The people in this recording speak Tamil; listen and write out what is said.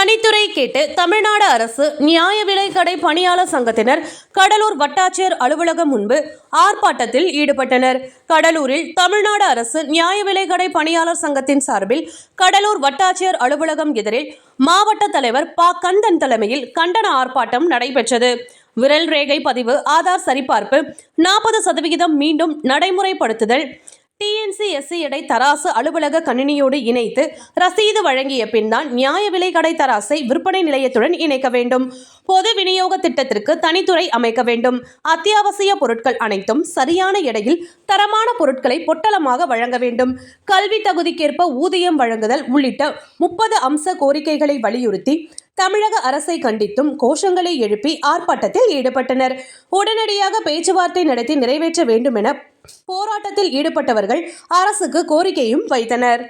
தனித்துறை கேட்டு தமிழ்நாடு அரசு நியாய விலை கடை பணியாளர் சங்கத்தினர் கடலூர் வட்டாட்சியர் அலுவலகம் முன்பு ஆர்ப்பாட்டத்தில் ஈடுபட்டனர். கடலூரில் தமிழ்நாடு அரசு நியாய விலை கடை பணியாளர் சங்கத்தின் சார்பில் கடலூர் வட்டாட்சியர் அலுவலகம் எதிரில் மாவட்ட தலைவர் ப. கந்தன் தலைமையில் கண்டன ஆர்ப்பாட்டம் நடைபெற்றது. விரல் ரேகை பதிவு ஆதார் சரிபார்ப்பு நாற்பது சதவிகிதம் மீண்டும் நடைமுறைப்படுத்துதல் டிஎன்சிஎஸ்சி இடை தராசு அலுவலக கணினியோடு இணைத்து ரசீது வழங்கிய பின்தான் நியாய விலை கடை தராசை விற்பனை நிலையத்துடன் இணைக்க வேண்டும். பொது விநியோக திட்டத்திற்கு தனித்துறை அமைக்க வேண்டும். அத்தியாவசிய பொருட்கள் அனைத்தும் சரியான எடையில் தரமான பொருட்களை பொட்டலமாக வழங்க வேண்டும். கல்வி தகுதிக்கேற்ப ஊதியம் வழங்குதல் உள்ளிட்ட முப்பது அம்ச கோரிக்கைகளை வலியுறுத்தி தமிழக அரசை கண்டித்தும் கோஷங்களை எழுப்பி ஆர்ப்பாட்டத்தில் ஈடுபட்டனர். உடனடியாக பேச்சுவார்த்தை நடத்தி நிறைவேற்ற வேண்டும் என போராட்டத்தில் ஈடுபட்டவர்கள் அரசுக்கு கோரிக்கையும் வைத்தனர்.